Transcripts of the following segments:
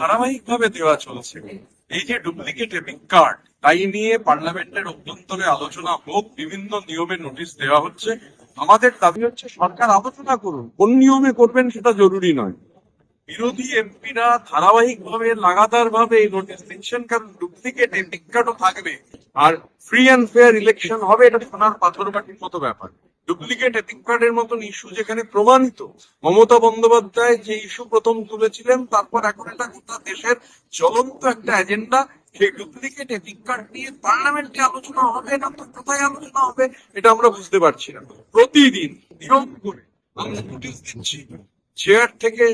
ধারাবাহিক ভাবে দেওয়া চলছে। এই যে ডুপ্লিকেট এপিক কার্ড তাই নিয়ে পার্লামেন্টের অভ্যন্তরে আলোচনা হোক, বিভিন্ন নিয়মে নোটিশ দেওয়া হচ্ছে। আমাদের দাবি হচ্ছে সরকার আলোচনা করুন, কোন নিয়মে করবেন সেটা জরুরি নয়। বিরোধী এমপিরা ধারাবাহিক ভাবে লাগাতার ভাবে এই নোটিশ দিচ্ছেন, কারণ ডুপ্লিকেট এপিক কার্ডও থাকবে। আর ফ্রি অ্যান্ড ফেয়ার ইলেকশন হবে, এটা সোনার পাথর বাটির মতো ব্যাপার। ডুপ্লিকেট এপিক কার্ডের মতন ইস্যু যেখানে প্রমাণিত মমতা বন্দ্যোপাধ্যায় যে ইস্যু প্রথম তুলেছিলেন, তারপর এখন এটা গোটা দেশের জ্বলন্ত একটা এজেন্ডা সেই ডুপ্লিকেট এপিক কার্ড নিয়ে পার্লামেন্টে আলোচনা হবে না তো কোথায় আলোচনা হবে, এটা আমরা বুঝতে পারছি না। প্রতিদিন নিয়ম করে আমরা নোটিশ দিচ্ছি চেয়ার থেকে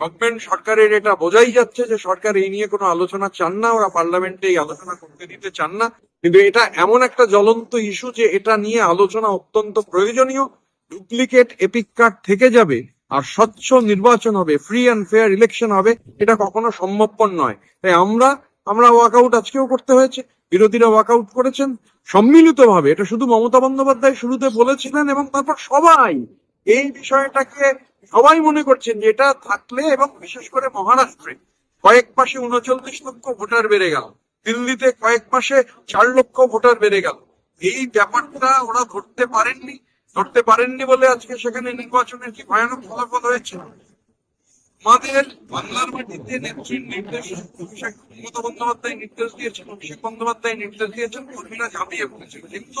গভর্নমেন্ট সরকারের এটা বোঝাই যাচ্ছে যে সরকার এই নিয়ে কোনো আলোচনা চান না, ওরা পার্লামেন্টে এই আলোচনা করতে দিতে চান না। কিন্তু এটা এমন একটা জ্বলন্ত ইস্যু যে এটা নিয়ে আলোচনা অত্যন্ত প্রয়োজনীয়। ডুপ্লিকেট এপিক কার্ড থেকে যাবে আর স্বচ্ছ নির্বাচন হবে ফ্রি অ্যান্ড ফেয়ার ইলেকশন হবে, এটা কখনো সম্ভবপর নয়। তাই আমরা আমরা ওয়াকআউট আজকেও করতে হয়েছে, বিরোধীরা ওয়াকআউট করেছেন, সম্মিলিতভাবে, এটা শুধু মমতা বন্দ্যোপাধ্যায় শুরুতে বলেছিলেন এবং তারপর সবাই এই বিষয়টাকে সবাই মনে করছেন যে এটা থাকলে এবং বিশেষ করে মহারাষ্ট্রে কয়েক মাসে উনচল্লিশ লক্ষ ভোটার বেড়ে গেল। দিল্লিতে কয়েক মাসে চার লক্ষ ভোটার বেড়ে গেল। এই ব্যাপারটা ওরা ধরতে পারেননি ধরতে পারেননি বলে আজকে সেখানে নির্বাচনের কি ভয়ানক ফলাফল হয়েছে? আমাদের বাংলার মাটিতে নেত্রীর নির্দেশ, অভিষেক মমতা বন্দ্যোপাধ্যায় নির্দেশ দিয়েছেন, অভিষেক বন্দ্যোপাধ্যায় নির্দেশ দিয়েছেন, কর্মীরা ঝাঁপিয়ে পড়েছিল কিন্তু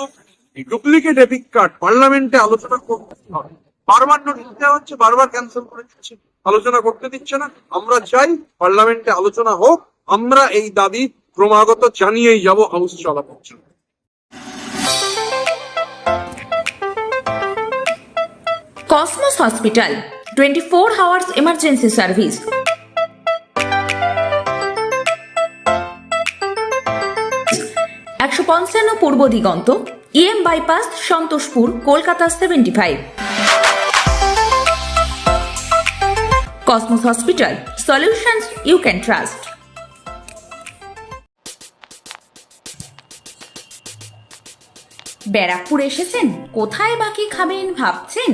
ডুপ্লিকেট এপিক কার্ড পার্লামেন্টে আলোচনা করতে হবে বারবার নোটিশ দেওয়া হচ্ছে, বারবার ক্যান্সেল করে দিচ্ছে। আলোচনা করতে দিচ্ছে না। আমরা চাই পার্লামেন্টে আলোচনা হোক, আমরা এই দাবি ক্রমাগত জানিয়েই যাব হাউস চলা পর্যন্ত Cosmos hospital twenty four hours emergency service একশো পঞ্চান্ন Purba Diganta EM bypass Santoshpur, Kolkata seventy five Cosmos hospital solutions you can trust Barrackpore এসেছেন? কোথায় বাকি খাবেন ভাবছেন?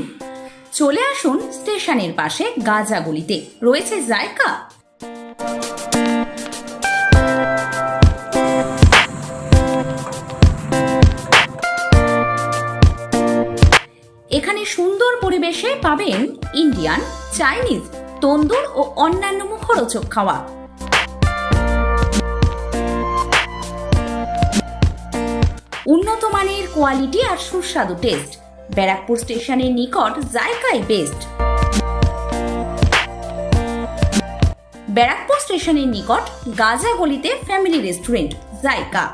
চলে আসুন স্টেশনের পাশে গাজাগুলিতে রয়েছে জায়গা? এখানে সুন্দর পরিবেশে পাবেন ইন্ডিয়ান, চাইনিজ, তন্দুর ও অন্যান্য মুখরোচক খাওয়া। উন্নত মানের কোয়ালিটি আর সুস্বাদু টেস্ট। ব্যারাকপুর স্টেশনের নিকট জায়কাই বেস্ট। ব্যারাকপুর স্টেশনের নিকট গাজা গলিতে ফ্যামিলি রেস্টুরেন্ট জায়গা